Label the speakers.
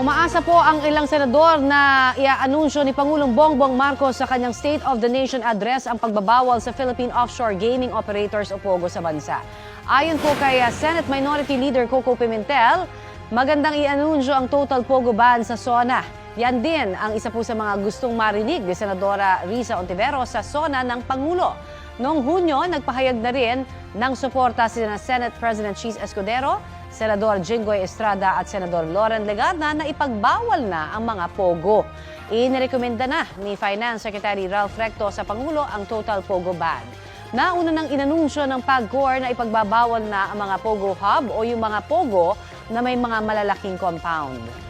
Speaker 1: Umaasa po ang ilang senador na iaanunsyo ni Pangulong Bongbong Marcos sa kanyang State of the Nation address ang pagbabawal sa Philippine Offshore Gaming Operators o POGO sa bansa. Ayon po kay uh, Senate Minority Leader Coco Pimentel, magandang ianunsyo ang total POGO ban sa SONA. Yan din ang isa po sa mga gustong marinig ni Senadora Risa Ontivero sa SONA ng Pangulo. Noong Hunyo, nagpahayag na rin ng suporta sina Senate President Cheese Escudero, Senador Jinggoy Estrada at Senador Loren Legarda na ipagbawal na ang mga pogo. Inirekomenda na ni Finance Secretary Ralph Recto sa Pangulo ang total pogo ban. Nauna nang inanunsyo ng PAGCOR na ipagbabawal na ang mga pogo hub o yung mga pogo na may mga malalaking compound.